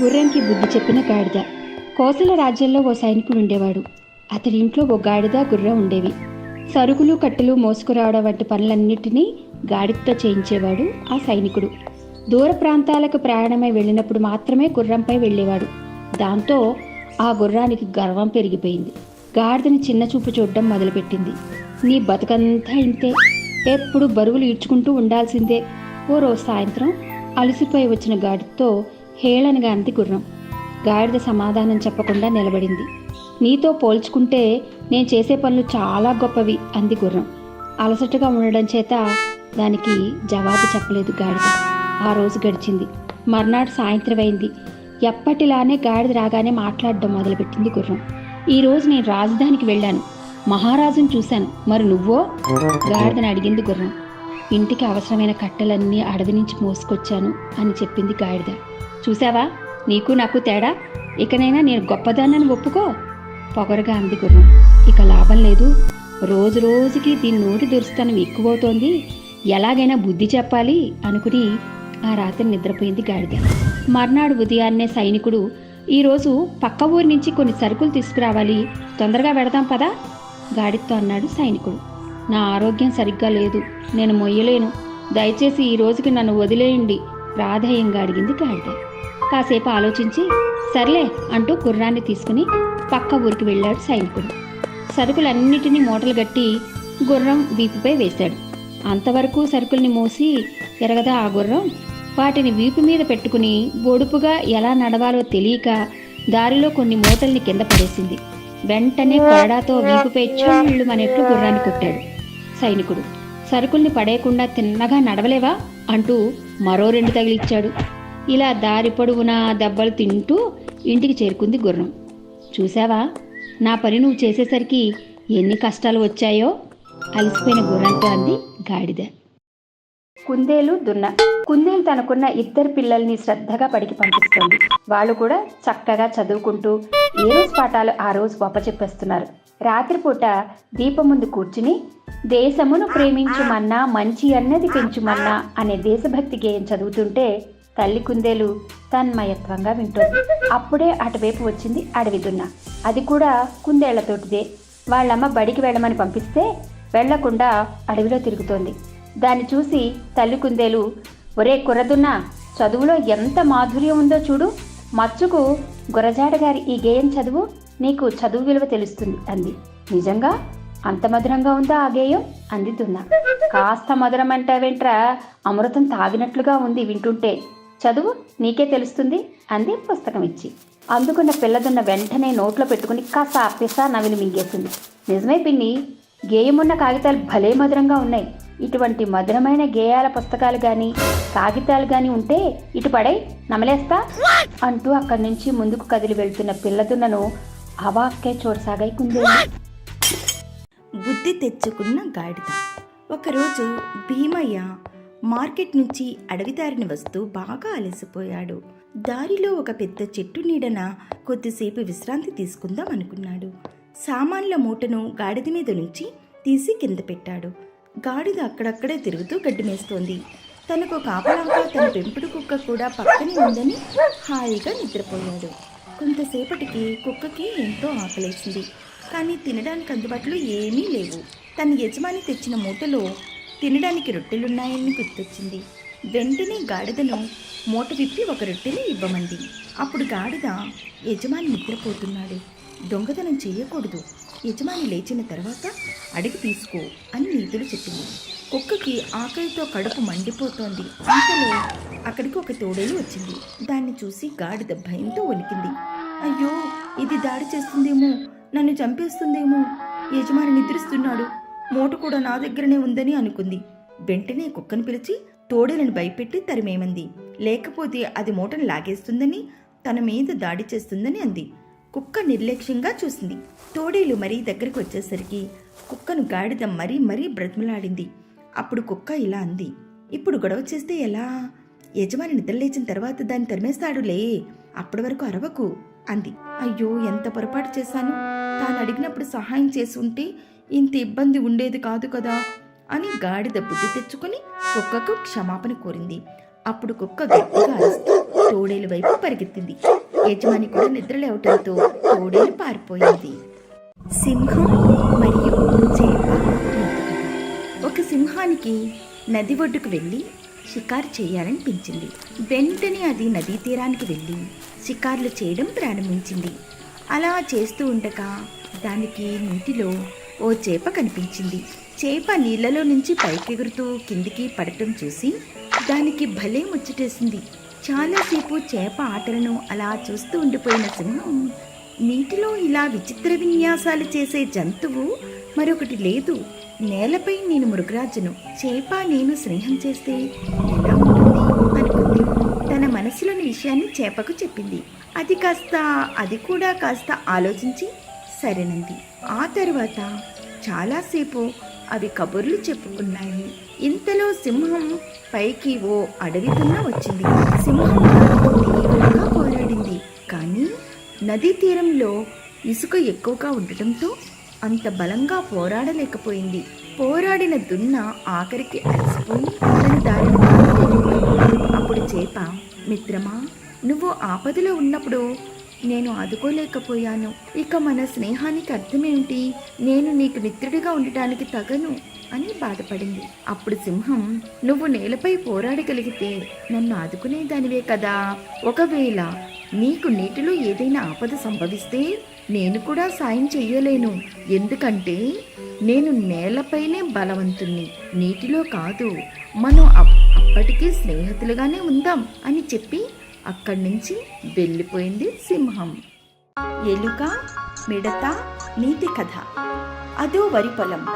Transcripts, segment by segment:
గుర్రంకి బుద్ధి చెప్పిన గాడిద. కోసల రాజ్యంలో ఓ సైనికుడు ఉండేవాడు. అతడి ఇంట్లో ఓ గాడిద గుర్రం ఉండేవి. సరుకులు కట్టెలు మోసుకురావడం వంటి పనులన్నిటినీ గాడిదతో చేయించేవాడు ఆ సైనికుడు. దూర ప్రాంతాలకు ప్రయాణమై వెళ్ళినప్పుడు మాత్రమే గుర్రంపై వెళ్ళేవాడు. దాంతో ఆ గుర్రానికి గర్వం పెరిగిపోయింది. గాడిదని చిన్న చూపు చూడడం మొదలుపెట్టింది. నీ బతుకంతా ఇంతే. ఎప్పుడు బరువులు ఈడ్చుకుంటూ ఉండాల్సిందే. ఓ రోజు సాయంత్రం అలసిపోయి వచ్చిన గాడితో హేళనగా అంది గుర్రం. గాడిద సమాధానం చెప్పకుండా నిలబడింది. నీతో పోల్చుకుంటే నేను చేసే పనులు చాలా గొప్పవి అంది గుర్రం. అలసటగా ఉండడం చేత దానికి జవాబు చెప్పలేదు గాడిద. ఆ రోజు గడిచింది. మర్నాడు సాయంత్రం అయింది ఎప్పటిలానే గాడిద రాగానే మాట్లాడడం మొదలుపెట్టింది గుర్రం. ఈ రోజు నేను రాజధానికి వెళ్ళాను. మహారాజును చూశాను. మరి నువ్వో? గాడిదని అడిగింది గుర్రం. ఇంటికి అవసరమైన కట్టెలన్నీ అడవి నుంచి మోసుకొచ్చాను అని చెప్పింది గాడిద. చూసావా? నీకు నాకు తేడా? ఇకనైనా నేను గొప్పదాన్నని ఒప్పుకో. పొగరుగా అంది గుర్రం. ఇక లాభం లేదు. రోజు రోజుకి దీని నోటి దురుస్తనం ఎక్కువవుతోంది. ఎలాగైనా బుద్ధి చెప్పాలి అనుకుని ఆ రాత్రి నిద్రపోయింది గాడిద. మర్నాడు ఉదయాన్నే సైనికుడు ఈరోజు పక్క ఊరి నుంచి కొన్ని సరుకులు తీసుకురావాలి. తొందరగా వెడదాం పదా? గాడితో అన్నాడు సైనికుడు. నా ఆరోగ్యం సరిగ్గా లేదు. నేను మొయ్యలేను. దయచేసి ఈ రోజుకి నన్ను వదిలేయండి. ప్రాధేయంగా అడిగింది గాడిద. కాసేపు ఆలోచించి సర్లే అంటూ గుర్రాన్ని తీసుకుని పక్క ఊరికి వెళ్ళాడు సైనికుడు. సరుకులన్నిటినీ మూటలు గట్టి గుర్రం వీపుపై వేశాడు. అంతవరకు సరుకుల్ని మోసి ఎరగదా ఆ గుర్రం? వాటిని వీపు మీద పెట్టుకుని బొడుపుగా ఎలా నడవాలో తెలియక దారిలో కొన్ని మూటల్ని కింద పడేసింది. వెంటనే కొరడాతో వీపుపై చెళ్ళు అనేట్లు గుర్రాన్ని కొట్టాడు సైనికుడు. సరుకుల్ని పడేయకుండా తిన్నగా నడవలేవా? అంటూ మరో రెండు తగిలిచ్చాడు. ఇలా దారి పొడవునా దెబ్బలు తింటూ ఇంటికి చేరుకుంది గుర్రం. చూసావా నా పని నువ్వు చేసేసరికి ఎన్ని కష్టాలు వచ్చాయో? అలసిపోయిన గుర్రంతో అంది గాడిద. కుందేలు దున్న. కుందేలు తనకున్న ఇద్దరు పిల్లల్ని శ్రద్ధగా పడికి పంపిస్తుంది. వాళ్ళు కూడా చక్కగా చదువుకుంటూ ఏ రోజు పాఠాలు ఆ రోజు చెప్పేస్తున్నారు రాత్రిపూట దీపం ముందు కూర్చుని దేశమును ప్రేమించుమన్నా మంచి అన్నది పెంచుమన్నా అనే దేశభక్తి గేయం చదువుతుంటే తల్లి కుందేలు తన్మయత్వంగా వింటోంది. అప్పుడే అటువైపు వచ్చింది అడవి దున్న. అది కూడా కుందేళ్ళతోటిదే. వాళ్ళమ్మ బడికి వెళ్ళమని పంపిస్తే వెళ్ళకుండా అడవిలో తిరుగుతోంది. దాన్ని చూసి తల్లి కుందేలు ఒరే కుర్రదున్న చదువులో ఎంత మాధుర్యం ఉందో చూడు. మచ్చుకు గురజాడ గారి ఈ గేయం చదువు నీకు చదువు విలువ తెలుస్తుంది అంది. నిజంగా? అంత మధురంగా ఉందా ఆ గేయం? అంది దున్న. కాస్త మధురం అంటావేంట్రా అమృతం తాగినట్లుగా ఉంది వింటుంటే. చదువు నీకే తెలుస్తుంది అంది పుస్తకం ఇచ్చి అందుకున్న పిల్లదున్న వెంటనే నోట్లో పెట్టుకుని కాసా పిసా నవిని మింగేసింది. నిజమే పిన్ని గేయమున్న కాగితాలు భలే మధురంగా ఉన్నాయి. ఇటువంటి మధురమైన గేయాల పుస్తకాలు కానీ కాగితాలు కానీ ఉంటే ఇటు పడై నమలేస్తా అంటూ అక్కడి నుంచి ముందుకు కదిలి వెళ్తున్న పిల్లదున్నను అవాక్కే చూడసాగాయి కుందేలు. బుద్ధి తెచ్చుకున్న గాడిద. ఒకరోజు భీమయ్య మార్కెట్ నుంచి అడవిదారిని వస్తూ బాగా అలసిపోయాడు. దారిలో ఒక పెద్ద చెట్టు నీడన కొద్దిసేపు విశ్రాంతి తీసుకుందాం అనుకున్నాడు. సామాన్ల మూటను గాడిద మీద నుంచి తీసి కింద పెట్టాడు. గాడిద అక్కడక్కడే తిరుగుతూ గడ్డిమేస్తోంది తనకు కాపలాగా తన పెంపుడు కుక్క కూడా పక్కనే ఉందని హాయిగా నిద్రపోయాడు. కొంతసేపటికి కుక్కకి ఎంతో ఆకలేసింది. కానీ తినడానికి అందుబాటులో ఏమీ లేవు. తన యజమాని తెచ్చిన మూటలో తినడానికి రొట్టెలున్నాయని గుర్తొచ్చింది. వెంటనే గాడిదను మూట విప్పి ఒక రొట్టెని ఇవ్వమంది. అప్పుడు గాడిద యజమాని నిద్రపోతున్నాడు. దొంగతనం చేయకూడదు. యజమాని లేచిన తర్వాత అడిగి తీసుకో అని నీతులు చెప్పింది. కుక్కకి ఆకలితో కడుపు మండిపోతోంది. అంతలో అక్కడికి ఒక తోడేలు వచ్చింది. దాన్ని చూసి గాడిద భయంతో వణికింది. అయ్యో ఇది దాడి చేస్తుందేమో నన్ను చంపేస్తుందేమో. యజమాని నిద్రిస్తున్నాడు. మూట కూడా నా దగ్గరనే ఉందని అనుకుంది. వెంటనే కుక్కను పిలిచి తోడేలను భయపెట్టి తరిమేమంది. లేకపోతే అది మూటను లాగేస్తుందని తన మీద దాడి చేస్తుందని అంది. కుక్క నిర్లక్ష్యంగా చూసింది. తోడేలు మరీ దగ్గరికి వచ్చేసరికి కుక్కను గాడిద మరీ మరీ బ్రతిమలాడింది. అప్పుడు కుక్క ఇలా అంది. ఇప్పుడు గొడవ చేస్తే ఎలా? యజమాని నిద్రలేచిన తర్వాత దాన్ని తరిమేస్తాడులే. అప్పటి వరకు అరవకు అంది. అయ్యో ఎంత పొరపాటు చేశాను? తాను అడిగినప్పుడు సహాయం చేసి ఉంటే ఇంత ఇబ్బంది ఉండేది కాదు కదా అని గాడిద బుద్ధి తెచ్చుకుని కుక్కకు క్షమాపణ కోరింది. అప్పుడు కుక్క గట్టిగా అరుస్తూ తోడేలు వైపు పరిగెత్తింది. యజమాని కూడా నిద్ర లేవటంతో తోడేలు పారిపోయింది. సింహం మరియు ఒక సింహానికి నది ఒడ్డుకు వెళ్ళి షికారు చేయాలనిపించింది. వెంటనే అది నదీ తీరానికి వెళ్ళి షికార్లు చేయడం ప్రారంభించింది. అలా చేస్తూ ఉండగా దానికి నీటిలో ఓ చేప కనిపించింది. చేప నీళ్ళలో నుంచి పైకెగురుతూ కిందికి పడటం చూసి దానికి భలే ముచ్చటేసింది. చాలాసేపు చేప ఆటలను అలా చూస్తూ ఉండిపోయిన సింహం నీటిలో ఇలా విచిత్ర విన్యాసాలు చేసే జంతువు మరొకటి లేదు. నేలపై నేను మృగరాజును. చేప నేను స్నేహం చేస్తే ఎలా ఉంటుంది? అనుకుంది. తన మనసులోని విషయాన్ని చేపకు చెప్పింది. అది కాస్త అది కూడా కాస్త ఆలోచించి సరేనంది. ఆ తర్వాత చాలాసేపు అవి కబుర్లు చెప్పుకున్నాయి. ఇంతలో సింహం పైకి ఓ అడవితున్న వచ్చింది. సింహం తీవ్రంగా పోరాడింది. కానీ నదీ తీరంలో ఇసుక ఎక్కువగా ఉండటంతో అంత బలంగా పోరాడలేకపోయింది. పోరాడిన దున్న ఆఖరికి అలసిపోయి తన దారిని అప్పుడు చేప మిత్రమా నువ్వు ఆపదలో ఉన్నప్పుడు నేను ఆదుకోలేకపోయాను. ఇక మన స్నేహానికి అర్థమేమిటి నేను నీకు మిత్రుడిగా ఉండటానికి తగను అని బాధపడింది. అప్పుడు సింహం నువ్వు నేలపై పోరాడగలిగితే నన్ను ఆదుకునేదానివే కదా. ఒకవేళ నీకు నీటిలో ఏదైనా ఆపద సంభవిస్తే నేను కూడా సాయం చెయ్యలేను. ఎందుకంటే నేను నేలపైనే బలవంతుణ్ణి. నీటిలో కాదు మనం అప్- అప్పటికీ స్నేహితులుగానే ఉందాం అని చెప్పి అక్కడి నుంచి వెళ్ళిపోయింది సింహం. ఎలుక మిడత నీతి కథ. అదో వరి పొలం.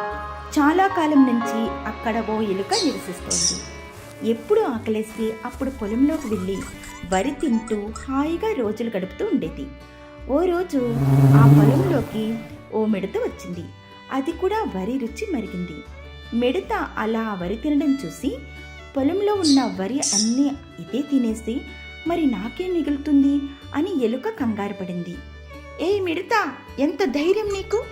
చాలా కాలం నుంచి అక్కడ ఓ ఎలుక నివసిస్తోంది. ఎప్పుడు ఆకలేసి అప్పుడు పొలంలోకి వెళ్ళి వరి తింటూ హాయిగా రోజులు గడుపుతూ ఉండేది. ఓ రోజు ఆ పొలంలోకి ఓ మిడత వచ్చింది. అది కూడా వరి రుచి మరిగింది. మిడత అలా వరి తినడం చూసి పొలంలో ఉన్న వరి అన్నీ ఇదే తినేసి మరి నాకేం మిగులుతుంది? అని ఎలుక కంగారు పడింది ఏ మిడత ఎంత ధైర్యం నీకు?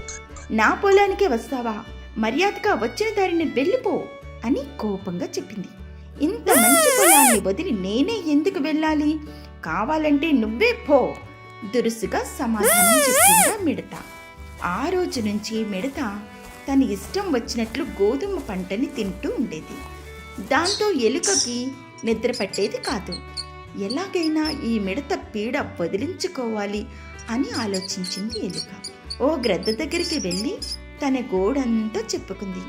నా పొలానికే వస్తావా? మర్యాదగా వచ్చిన దారిని వెళ్ళిపో అని కోపంగా చెప్పింది. ఇంత మంచి పొలాన్ని వదిలి నేనే ఎందుకు వెళ్ళాలి? కావాలంటే నువ్వే పో దురుసుగా సమాధానం చెప్పిందా మిడత. ఆ రోజు నుంచి మిడత తన ఇష్టం వచ్చినట్లు గోధుమ పంటని తింటూ ఉండేది. దాంతో ఎలుకకి నిద్ర పట్టేది కాదు. ఎలాగైనా ఈ మిడత పీడ వదిలించుకోవాలి అని ఆలోచించింది ఎలుక. ఓ గ్రద్ద దగ్గరికి వెళ్ళి తన గోడంతా చెప్పుకుంది.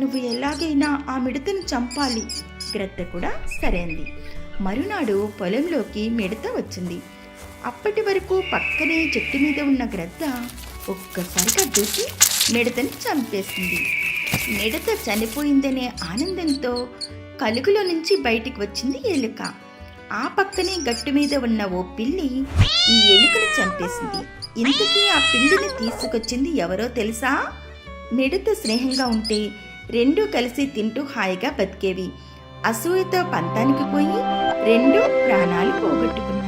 నువ్వు ఎలాగైనా ఆ మిడతను చంపాలి. గ్రద్ద కూడా సరే మరునాడు పొలంలోకి మిడత వచ్చింది. అప్పటి వరకు పక్కనే చెట్టు మీద ఉన్న గ్రద్ద ఒక్కసారిగా దూకి మిడతను చంపేసింది. మిడత చనిపోయిందనే ఆనందంతో కలుగులో నుంచి బయటికి వచ్చింది ఎలుక. ఆ పక్కనే గట్టు మీద ఉన్న ఓ పిల్లి ఈ ఎలుకను చంపేసింది. ఇంతకీ ఆ పిల్లిని తీసుకొచ్చింది ఎవరో తెలుసా? మిడత స్నేహంగా ఉంటే రెండూ కలిసి తింటూ హాయిగా బతికేవి. అసూయతో పంతానికి పోయి రెండు ప్రాణాలు పోగొట్టుకున్నాయి.